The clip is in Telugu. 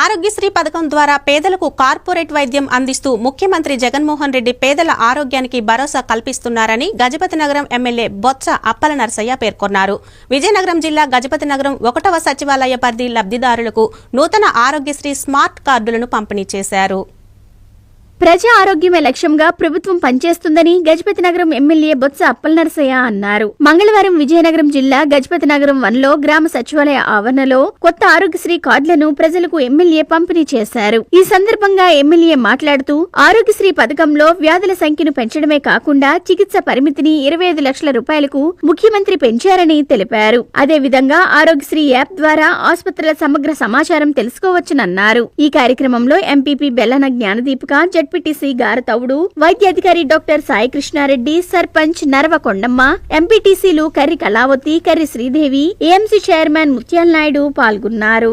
ఆరోగ్యశ్రీ పథకం ద్వారా పేదలకు కార్పొరేట్ వైద్యం అందిస్తూ ముఖ్యమంత్రి జగన్మోహన్ రెడ్డి పేదల ఆరోగ్యానికి భరోసా కల్పిస్తున్నారని గజపతి నగరం ఎమ్మెల్యే బొత్స అప్పల నరసయ్య పేర్కొన్నారు. విజయనగరం జిల్లా గజపతి నగరం ఒకటవ సచివాలయ పరిధి లబ్ధిదారులకు నూతన ఆరోగ్యశ్రీ స్మార్ట్ కార్డులను పంపిణీ చేశారు. ప్రజా ఆరోగ్యమే లక్ష్యంగా ప్రభుత్వం పనిచేస్తుందని గజపతి నగరం ఎమ్మెల్యే బొత్స అప్పలనరసయ్య అన్నారు. మంగళవారం విజయనగరం జిల్లా గజపతి నగరం వన్లో గ్రామ సచివాలయ ఆవరణలో కొత్త ఆరోగ్యశ్రీ కార్డులను ప్రజలకు ఎమ్మెల్యే పంపిణీ చేశారు. ఈ సందర్భంగా ఎమ్మెల్యే మాట్లాడుతూ ఆరోగ్యశ్రీ పథకంలో వ్యాధుల సంఖ్యను పెంచడమే కాకుండా చికిత్స పరిమితిని ఇరవై ఐదు లక్షల రూపాయలకు ముఖ్యమంత్రి పెంచారని తెలిపారు. అదేవిధంగా ఆరోగ్యశ్రీ యాప్ ద్వారా ఆసుపత్రుల సమగ్ర సమాచారం తెలుసుకోవచ్చునన్నారు. ఈ కార్యక్రమంలో ఎంపీపీ బెల్లన జ్ఞానదీపిక జడ్పీటీసీ గారతవుడు వైద్యాధికారి డాక్టర్ సాయి కృష్ణారెడ్డి సర్పంచ్ నరవ కొండమ్మ ఎంపీటీసీలు కర్రి కళావతి కర్రి శ్రీదేవి ఏఎంసీ చైర్మన్ ముత్యాల నాయుడు పాల్గొన్నారు.